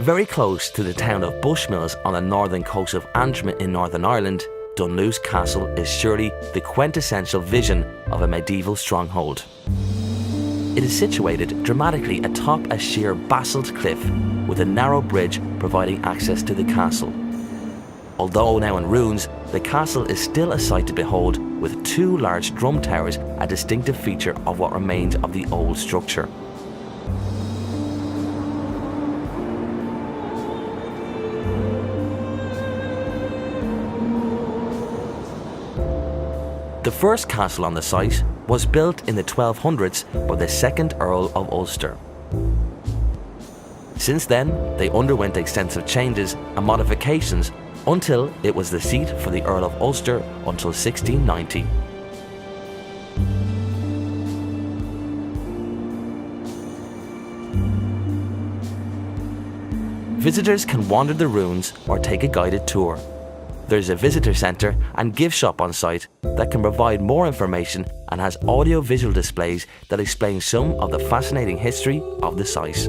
Very close to the town of Bushmills on the northern coast of Antrim in Northern Ireland, Dunluce Castle is surely the quintessential vision of a medieval stronghold. It is situated dramatically atop a sheer basalt cliff with a narrow bridge providing access to the castle. Although now in ruins, the castle is still a sight to behold with two large drum towers a distinctive feature of what remains of the old structure. The first castle on the site was built in the 1200s by the second Earl of Ulster. Since then, they underwent extensive changes and modifications until it was the seat for the Earl of Ulster until 1690. Visitors can wander the ruins or take a guided tour. There's a visitor centre and gift shop on site that can provide more information and has audio visual displays that explain some of the fascinating history of the site.